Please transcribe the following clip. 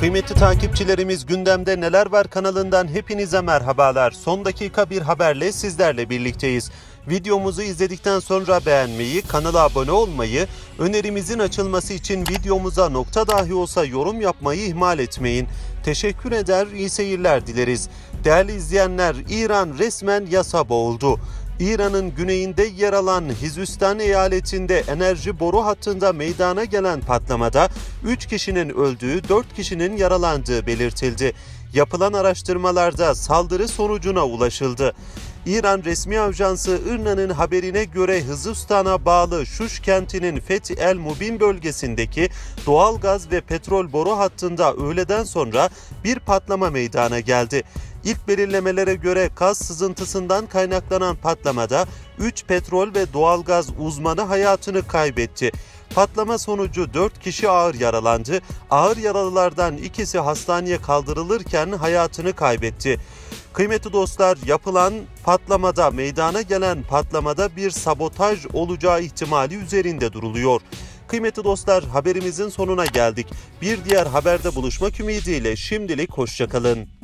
Kıymetli takipçilerimiz gündemde neler var kanalından hepinize merhabalar. Son dakika bir haberle sizlerle birlikteyiz. Videomuzu izledikten sonra beğenmeyi, kanala abone olmayı, önerimizin açılması için videomuza nokta dahi olsa yorum yapmayı ihmal etmeyin. Teşekkür eder, iyi seyirler dileriz. Değerli izleyenler, İran resmen yasa boğuldu. İran'ın güneyinde yer alan Hizüstan eyaletinde enerji boru hattında meydana gelen patlamada 3 kişinin öldüğü, 4 kişinin yaralandığı belirtildi. Yapılan araştırmalarda saldırı sonucuna ulaşıldı. İran resmi ajansı IRNA'nın haberine göre Hızistan'a bağlı Şuş kentinin Fethi El Mubin bölgesindeki doğal gaz ve petrol boru hattında öğleden sonra bir patlama meydana geldi. İlk belirlemelere göre gaz sızıntısından kaynaklanan patlamada 3 petrol ve doğalgaz uzmanı hayatını kaybetti. Patlama sonucu 4 kişi ağır yaralandı. Ağır yaralılardan ikisi hastaneye kaldırılırken hayatını kaybetti. Kıymetli dostlar yapılan patlamada meydana gelen patlamada bir sabotaj olacağı ihtimali üzerinde duruluyor. Kıymetli dostlar haberimizin sonuna geldik. Bir diğer haberde buluşmak ümidiyle şimdilik hoşçakalın.